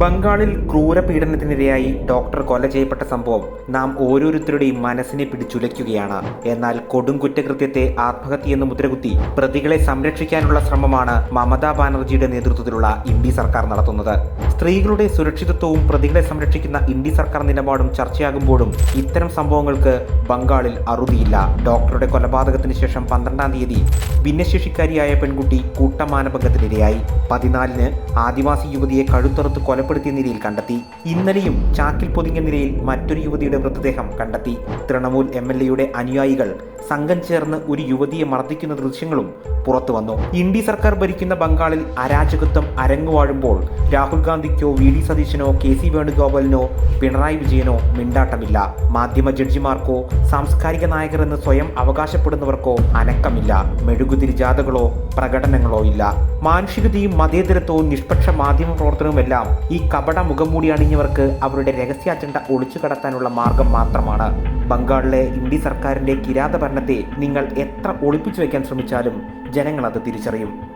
ബംഗാളിൽ ക്രൂരപീഡനത്തിനിരയായി ഡോക്ടർ കൊല ചെയ്യപ്പെട്ട സംഭവം നാം ഓരോരുത്തരുടെയും മനസ്സിനെ പിടിച്ചുലയ്ക്കുകയാണ്. എന്നാൽ കൊടും കുറ്റകൃത്യത്തെ ആത്മഹത്യയെന്ന് മുദ്രകുത്തി പ്രതികളെ സംരക്ഷിക്കാനുള്ള ശ്രമമാണ് മമതാ ബാനർജിയുടെ നേതൃത്വത്തിലുള്ള ഇന്ത്യ സർക്കാർ നടത്തുന്നത്. സ്ത്രീകളുടെ സുരക്ഷിതത്വവും പ്രതികളെ സംരക്ഷിക്കുന്ന ഇന്ത്യ സർക്കാർ നിലപാടും ചർച്ചയാകുമ്പോഴും ഇത്തരം സംഭവങ്ങൾക്ക് ബംഗാളിൽ അറുതിയില്ല. ഡോക്ടറുടെ കൊലപാതകത്തിന് ശേഷം പന്ത്രണ്ടാം തീയതി ഭിന്നശേഷിക്കാരിയായ പെൺകുട്ടി കൂട്ടമാനഭംഗത്തിനിരയായി. പതിനാലിന് ആദിവാസി യുവതിയെ കഴുത്തറുത്ത് കൊലപ്പെടുത്തിയ നിലയിൽ കണ്ടെത്തി. ഇന്നലെയും ചാക്കിൽ പൊതിഞ്ഞ നിലയിൽ മറ്റൊരു യുവതിയുടെ മൃതദേഹം കണ്ടെത്തി. തൃണമൂൽ എം എൽ എയുടെ അനുയായികൾ സംഘം ചേർന്ന് ഒരു യുവതിയെ മർദ്ദിക്കുന്ന ദൃശ്യങ്ങളും പുറത്തുവന്നു. ഇന്ത്യ സർക്കാർ ഭരിക്കുന്ന ബംഗാളിൽ അരാജകത്വം അരങ്ങുവാഴുമ്പോൾ രാഹുൽ ഗാന്ധിക്കോ വി. ഡി. സതീശനോ കെ. സി. വേണുഗോപാലിനോ പിണറായി വിജയനോ മിണ്ടാട്ടമില്ല. മാധ്യമ ജഡ്ജിമാർക്കോ സാംസ്കാരിക നായകർ എന്ന് സ്വയം അവകാശപ്പെടുന്നവർക്കോ അനക്കമില്ല. മെഴുകുതിരി ജാഥകളോ പ്രകടനങ്ങളോ ഇല്ല. മാനുഷികതയും മതേതരത്വവും നിഷ്പക്ഷ മാധ്യമ പ്രവർത്തനവുമെല്ലാം ഈ കപട മുഖംമൂടി അണിഞ്ഞവർക്ക് അവരുടെ രഹസ്യ അജണ്ട ഒളിച്ചു കടത്താനുള്ള മാർഗം മാത്രമാണ്. ബംഗാളിലെ ഇന്ത്യ സർക്കാരിന്റെ കിരാത ഭരണത്തെ നിങ്ങൾ എത്ര ഒളിപ്പിച്ചു വയ്ക്കാൻ ശ്രമിച്ചാലും ജനങ്ങൾ അത് തിരിച്ചറിയും.